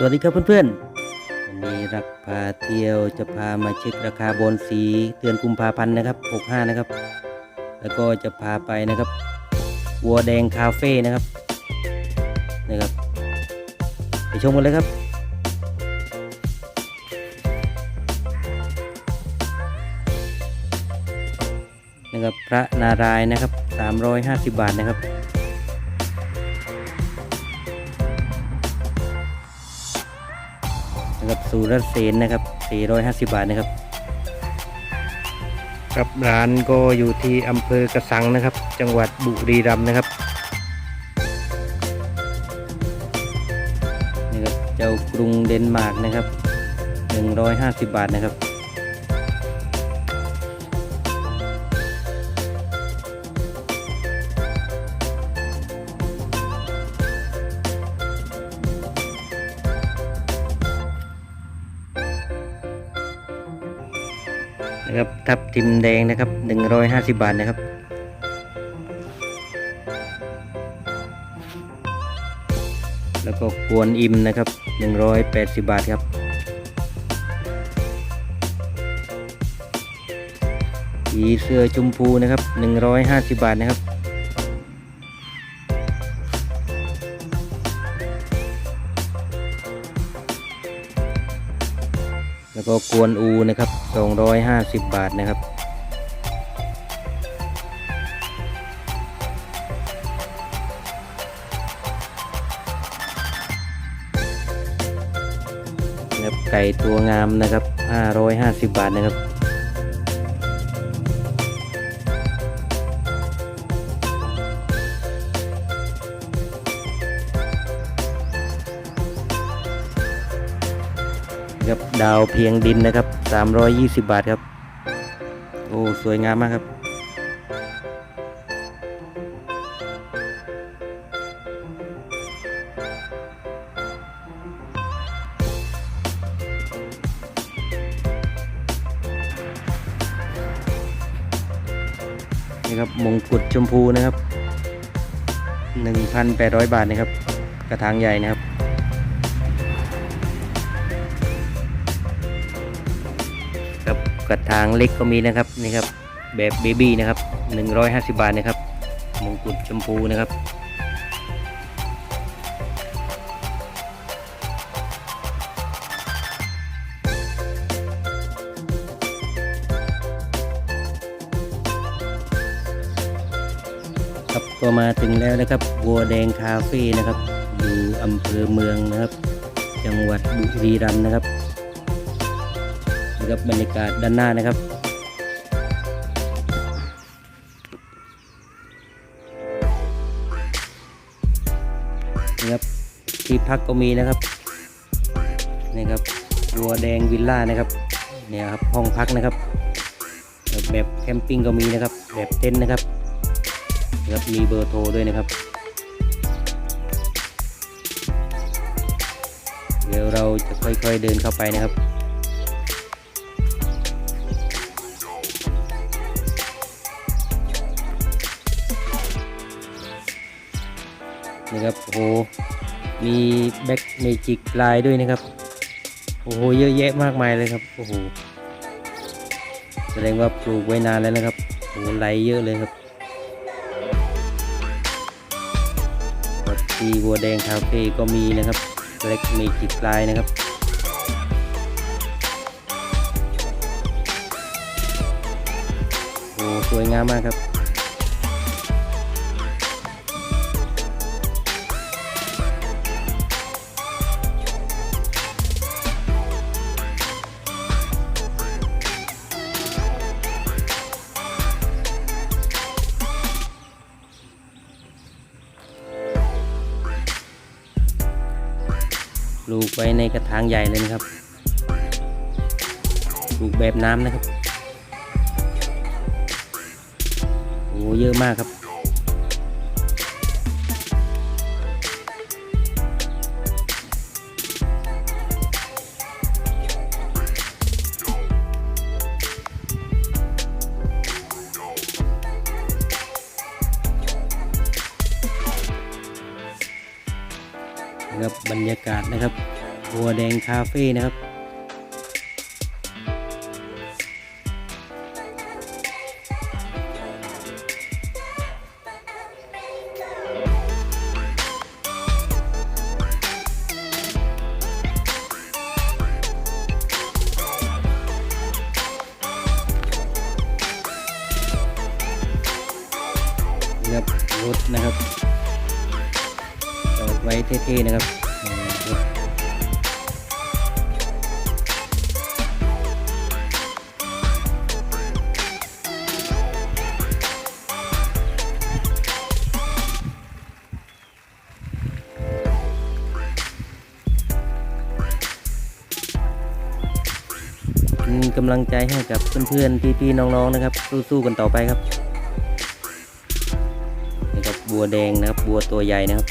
สวัสดีครับเพื่อนๆ วันนี้รักพาเที่ยวจะพามาเช็คราคาบอลสีเดือนกุมภาพันธ์นะครับ 65 นะครับ แล้วก็จะพาไปนะครับวัวแดงคาเฟ่นะครับนะครับ ไปชมกันเลยครับนะครับพระนารายณ์นะครับ 350 บาทนะครับ นะครับสูรเซนนะครับ 450 บาทนะครับ ครับร้านก็อยู่ที่อำเภอกระสังนะครับ จังหวัดบุรีรัมย์นะครับนี่ครับเจ้ากรุงเดนมาร์กนะครับ 150 บาทนะครับ นะครับทับทิมแดงนะครับ 150 บาทนะครับแล้วก็กวนอิมนะครับ 180 บาทครับ ผีเสื้อชมพูนะครับ 150 บาทนะครับ แล้วก็กวนอูนะครับ 250 บาทนะครับ ไก่ตัวงามนะครับ 550 บาทนะครับ ครับ ดาวเพียงดินนะครับ 320 บาทครับ โอ้ สวยงามมากครับ นี่ครับ มงกุฎชมพูนะครับ 1,800 บาทนะครับ กระถางใหญ่นะครับ กระถางเล็กก็มีนะครับนี่ครับแบบเบบี้นะครับ150 บาทนะครับมงกุฎชมพูนะครับครับก็มาถึงแล้วนะครับบัวแดงคาเฟ่นะครับอยู่อำเภอเมืองนะครับ จังหวัดบุรีรัมย์นะครับ ครับบรรยากาศด้านหน้านะครับนะครับที่พักก็มีนะครับนี่ครับบัวแดงวิลล่านะครับเนี่ยครับห้องพักนะครับ แบบแคมปิ้งก็มีนะครับ แบบเต็นท์นะครับนะครับมีเบอร์โทรด้วยนะครับ เดี๋ยวเราจะค่อยๆเดินเข้าไปนะครับ ครับโอ้โหมีแบ็กเมจิกลายด้วยนะครับโอ้โหเยอะแยะมากมายเลยครับโอ้โหแสดงว่าปลูกไว้นานแล้วนะครับโอ้โหไหลเยอะเลยครับวัดที่วัวแดงคาเฟ่ก็มีนะครับแบ็กเมจิกลายนะครับโอ้โหสวยงามมากครับ ลูกไว้ในกระถางใหญ่เลยนะครับปลูกแบบน้ำนะครับโอ้เยอะมากครับ รับรรยากาศนะครับ บัวแดงคาเฟ่นะครับนี่ครับรถนะครับจอดไว้เท่ๆนะครับ เป็นกำลังใจให้กับเพื่อนๆพี่ๆน้องๆนะครับ สู้ๆกันต่อไปครับนะครับบัวแดงนะครับบัวตัวใหญ่นะครับ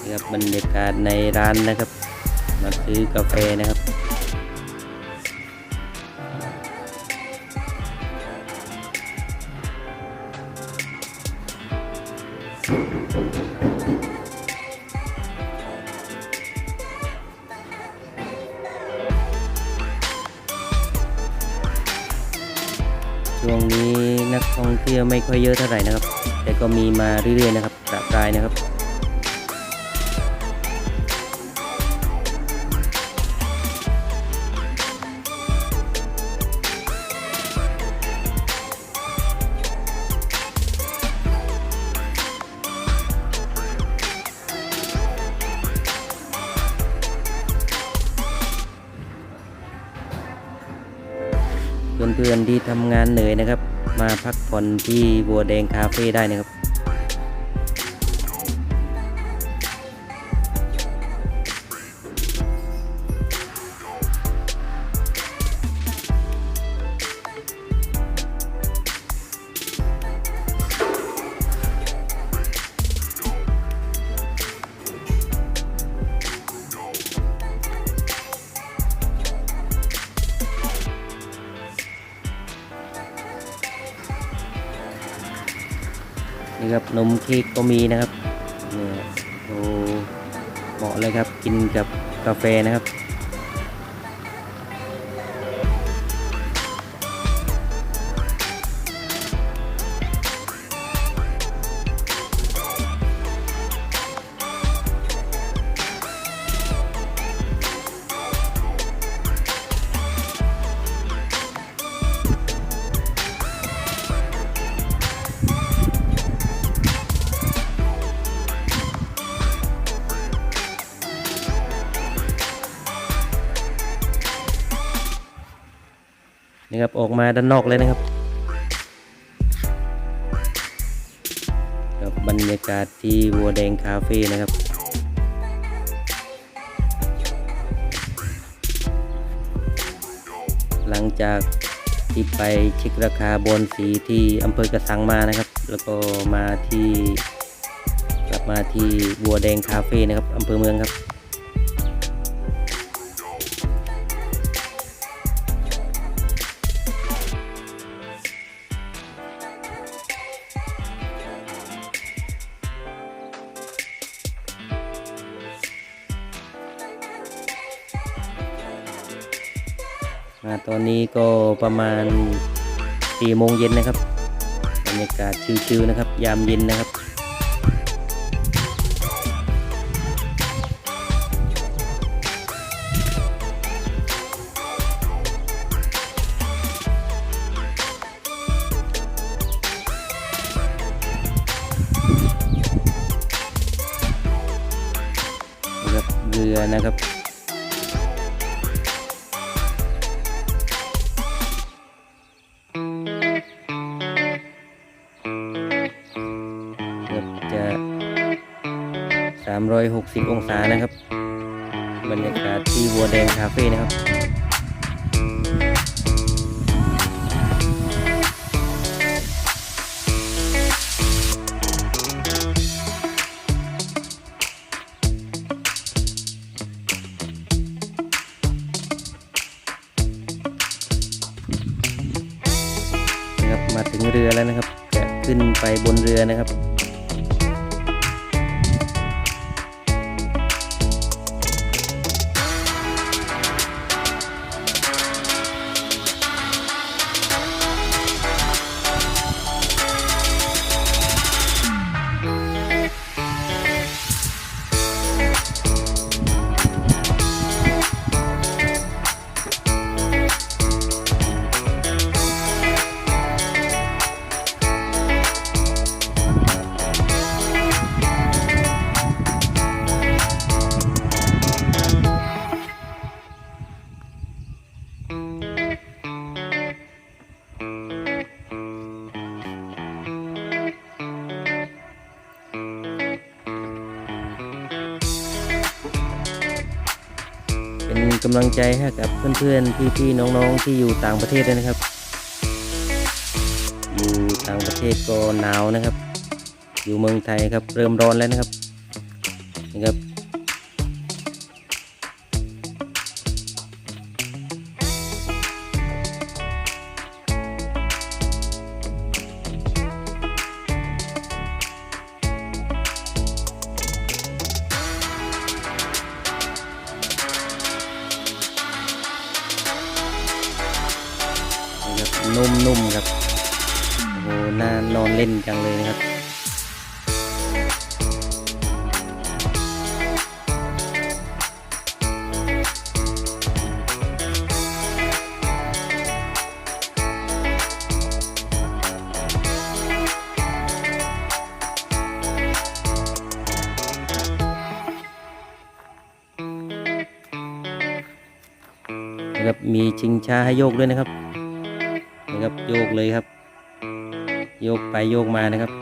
นี่ครับบรรยากาศในร้านนะครับ มาซื้อกาแฟนะครับ ไม่ค่อยเยอะเท่าไหร่นะครับ แต่ก็มีมาเรื่อยๆนะครับประปรายนะครับเพื่อนๆที่ทำงานเหนื่อยนะครับ มาพักผ่อนที่บัวแดงคาเฟ่ได้นะครับ นี่ครับนมเค้กก็มีนะครับเนี่ยโอ้เหมาะเลยครับกินกับกาแฟนะครับ นี่ครับออกมาด้านนอกเลยนะครับกับบรรยากาศที่วัวแดงคาเฟ่นะครับหลังจากที่ไปเช็คราคาบนสีที่อำเภอกระสังมานะครับ แล้วก็มาที่กลับมาที่วัวแดงคาเฟ่นะครับอำเภอเมืองครับ ประมาณ4โมงเย็นนะครับบรรยากาศชิวๆนะครับ ยามเย็นนะครับนะครับเรือนะครับ 360 องศานะครับ บรรยากาศที่วัวแดงคาเฟ่นะครับนะครับมาถึงเรือแล้วนะครับ จะขึ้นไปบนเรือนะครับ ใจให้กับเพื่อนๆพี่ๆน้องๆที่อยู่ต่างประเทศด้วยนะครับ อยู่ต่างประเทศก็หนาวนะครับ อยู่เมืองไทยครับเริ่มร้อนแล้วนะครับนะครับ นุ่มๆครับโอ้น่านอนเล่นจังเลยนะครับนะครับมีชิงช้าให้โยกด้วยนะครับ นะครับโยกเลยครับ โยกไปโยกมานะครับ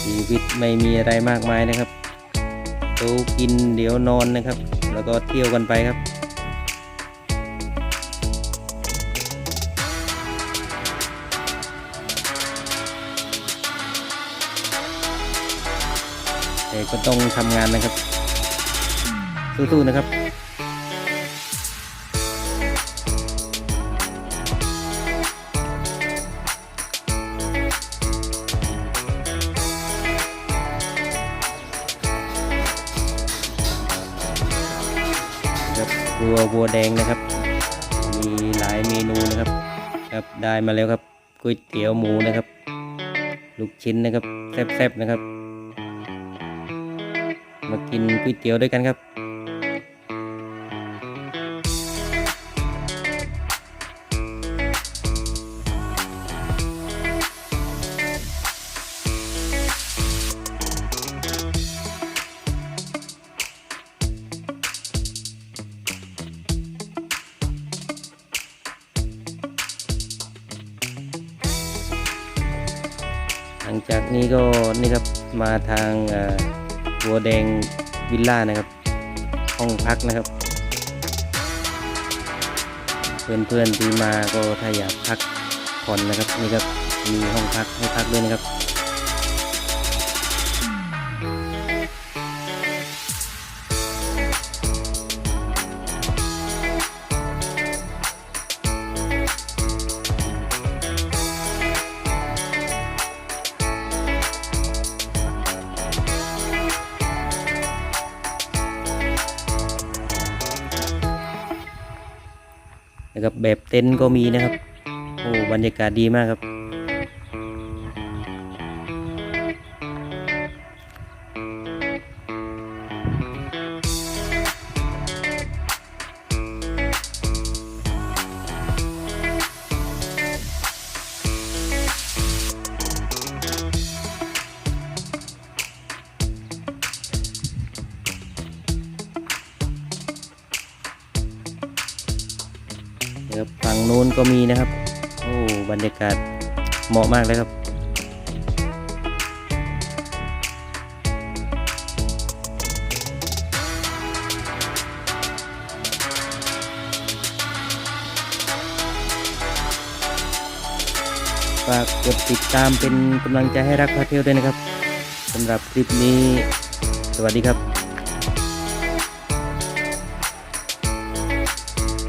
ชีวิตไม่มีอะไรมากมายนะครับโตกินเดี๋ยวนอนนะครับ แล้วก็เที่ยวกันไปครับแต่ก็ต้องทำงานนะครับสู้ๆนะครับ ครัววัวแดงนะครับ มีหลายเมนูนะครับ ครับได้มาแล้วครับก๋วยเตี๋ยวหมูนะครับ ลูกชิ้นนะครับแซ่บๆนะครับ มากินก๋วยเตี๋ยวด้วยกันครับ นี้ก็นี่ครับมาทางอ่อบัวแดงวิลล่านะครับ ห้องพักนะครับ เพื่อนๆที่มาก็ถ้าอยากพักผ่อนนะครับนี่ครับมีห้องพักให้พักด้วยนะครับ นะครับแบบเต็นท์ก็มีนะครับ โอ้บรรยากาศดีมากครับ งโน้นก็มีนะครับ โอ้บรรยากาศเหมาะมากเลยครับ ฝากกดติดตามเป็นกำลังใจให้รักพาเที่ยวด้วยนะครับสำหรับคลิปนี้ สวัสดีครับ